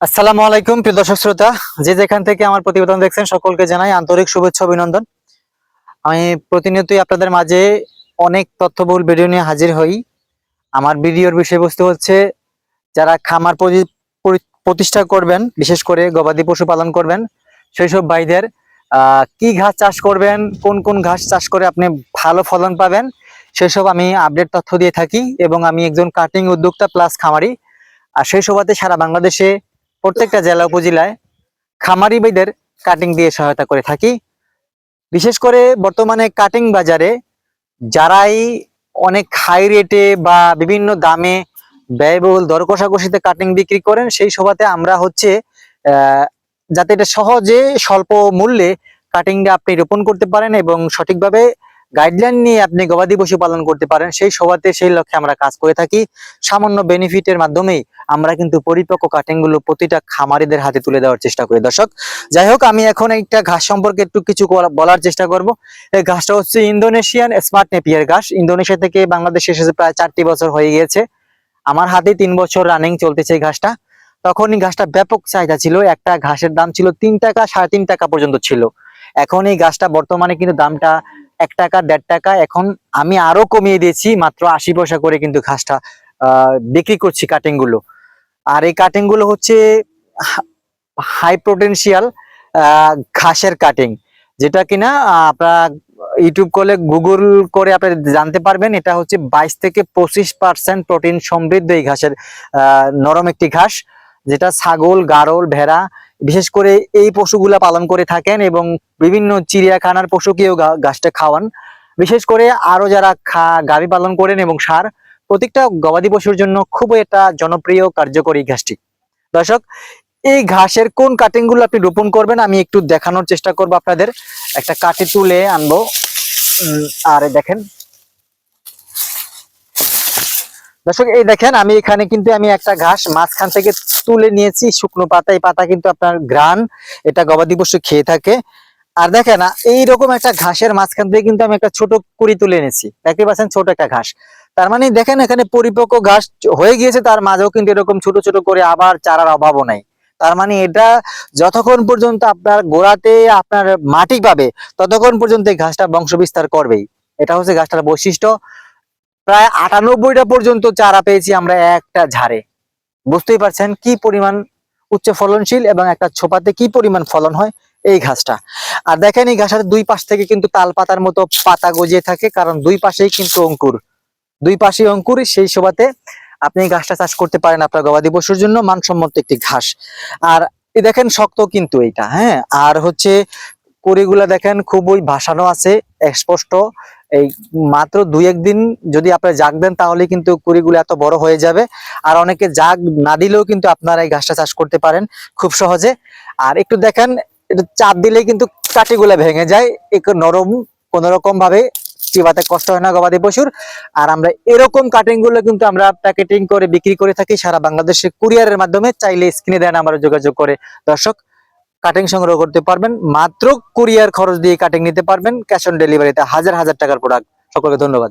আসসালামু আলাইকুম, প্রিয় দর্শক শ্রোতা। যে যেখান থেকে আমার প্রতিবেদন দেখছেন, সকলকে জানাই আন্তরিক শুভেচ্ছা, অভিনন্দন। আমি প্রতিনিয়তই আপনাদের মাঝে অনেক তথ্যবহুল ভিডিও নিয়ে হাজির হই। আমার ভিডিওর বিষয়বস্তু হচ্ছে, যারা খামার পরি- প্রতিষ্ঠা করবেন, বিশেষ করে গবাদি পশু পালন করবেন সেই সব ভাইদের কি ঘাস চাষ করবেন, কোন কোন ঘাস চাষ করে আপনি ভালো ফলন পাবেন সেসব আমি আপডেট তথ্য দিয়ে থাকি এবং আমি একজন কাটিং উদ্যোক্তা প্লাস খামারি। আর সেই সভাতে সারা বাংলাদেশে প্রত্যেকটা জেলা উপজেলায় খামারি ভাইদের কাটিং দিয়ে সহায়তা করে থাকি। বিশেষ করে বর্তমানে কাটিং বাজারে যারাই অনেক হাই রেটে বা বিভিন্ন দামে ব্যয়বহুল দর কষাকষিতে কাটিং বিক্রি করেন, সেই সভাতে আমরা হচ্ছে যাতে এটা সহজে স্বল্প মূল্যে কাটিংটা আপনি রোপণ করতে পারেন এবং সঠিকভাবে গাইডলাইন নিয়ে আপনি গবাদি পশু পালন করতে পারেন, সেই সভাতে সেই লক্ষ্যে আমরা কাজ করে থাকি। সামান্য বেনিফিটের মাধ্যমেই আমরা কিন্তু পরিপক্ক কাটিংগুলো প্রতিটা খামারিদের হাতে তুলে দেওয়ার চেষ্টা করি। দর্শক, যাই হোক, আমি এখন একটা ঘাস সম্পর্কে একটু কিছু বলার চেষ্টা করব। এই ঘাসটা হচ্ছে ইন্দোনেশিয়ান স্মার্ট নেপিয়ার ঘাস। ইন্দোনেশিয়া থেকে বাংলাদেশে এসেছে প্রায় চারটি বছর হয়ে গিয়েছে। আমার হাতে তিন বছর রানিং চলতেছে এই ঘাসটা। তখন এই ঘাসটা ব্যাপক চাহিদা ছিল। একটা ঘাসের দাম ছিল তিন টাকা, সাড়ে তিন টাকা পর্যন্ত ছিল। এখন এই ঘাসটা বর্তমানে কিন্তু দামটা এক টাকা, দেড় টাকা, এখন আমি আরও কমিয়ে দিয়েছি, মাত্র আশি পয়সা করে কিন্তু ঘাসটা বিক্রি করছি কাটিংগুলো আর এই কাটিংগুলো হচ্ছে হাই পোটেনশিয়াল ঘাসের কাটিং যেটা কিনা আপনারা ইউটিউব করলে গুগল করে আপনি জানতে পারবেন, এটা হচ্ছে বাইশ থেকে পঁচিশ পার্সেন্ট প্রোটিন সমৃদ্ধ এই ঘাসের নরম একটি ঘাস। যেটা ছাগল, গারল, ভেড়া, বিশেষ করে এই পশুগুলা পালন করে থাকেন এবং বিভিন্ন চিড়িয়াখানার পশুকেও গা- ঘাসটা খাওয়ান। বিশেষ করে আরও যারা খা, গাভী পালন করেন এবং সার, প্রত্যেকটা গবাদি পশুর জন্য খুবই একটা জনপ্রিয়, কার্যকরী ঘাসটি। দর্শক, এই ঘাসের কোন কাটিংগুলো আপনি রোপণ করবেন আমি একটু দেখানোর চেষ্টা করব আপনাদের। একটা কাটি তুলে আনব। আর দেখেন দর্শক, এই দেখেন, আমি এখানে কিন্তু আমি একটা ঘাস মাঝখান থেকে তুলে নিয়েছি, শুকনো পাতা। এই পাতা কিন্তু আপনার গ্রান এটা গবাদি পশু খেয়ে থাকে। আর দেখেন, এইরকম একটা ঘাসের মাঝখান থেকে কিন্তু আমি একটা ছোট কুড়ি তুলে এনেছি। দেখতে পাচ্ছেন, ছোট একটা ঘাস। তার মানে দেখেন, এখানে পরিপক্ক ঘাস হয়ে গিয়েছে, তার মাঝেও কিন্তু এরকম ছোট ছোট করে আবার চারার অভাবও নাই। তার মানে এটা যতক্ষণ পর্যন্ত আপনার গোড়াতে আপনার মাটি পাবে, ততক্ষণ পর্যন্ত এই ঘাসটা বংশ বিস্তার করবেই। এটা হচ্ছে ঘাসটার বৈশিষ্ট্য। প্রায় আটানব্বইটা পর্যন্ত চারা পেয়েছি আমরা একটা ঝাড়ে। বুঝতেই পারছেন কি পরিমাণ উচ্চ ফলনশীল এবং একটা ছোপাতে কি পরিমাণ ফলন হয় এই ঘাসটা। আর দেখেন এই ঘাসের দুই পাশ থেকে কিন্তু তাল পাতার মতো পাতা গজিয়ে থাকে, কারণ দুই পাশেই কিন্তু অঙ্কুর। দুই পাশেই অঙ্কুর, সেই শোভাতে আপনি ঘাসটা চাষ করতে পারেন আপনার গবাদি পশুর জন্য, মানসম্মত একটি ঘাস। আর দেখেন শক্ত কিন্তু এইটা হ্যাঁ? আর হচ্ছে কুড়িগুলা দেখেন, খুবই ভাসানো আছে, স্পষ্ট। এই মাত্র দুই একদিন যদি আপনি জাগ দেন, তাহলে কিন্তু কুড়িগুলো এত বড় হয়ে যাবে। আর অনেকে জাগ না দিলেও কিন্তু আপনারা এই ঘাসটা চাষ করতে পারেন খুব সহজে। আর একটু দেখেন চাপ দিলেই কিন্তু কাঠিগুলা ভেঙে যায়, একটু নরম কোন রকম ভাবে চিবাতে কষ্ট হয় না গবাদি পশুর। আর আমরা এরকম কাটিংগুলো কিন্তু আমরা প্যাকেটিং করে বিক্রি করে থাকি সারা বাংলাদেশে। কুরিয়ারের মাধ্যমে চাইলে স্ক্রিনে দেন আমরা যোগাযোগ করে। দর্শক কাটিং সংগ্রহ করতে পারবেন। মাত্র কুরিয়ার খরচ দিয়ে কাটিং নিতে পারবেন। ক্যাশ অন ডেলিভারিতে হাজার হাজার টাকার প্রোডাক্ট সকলকে ধন্যবাদ।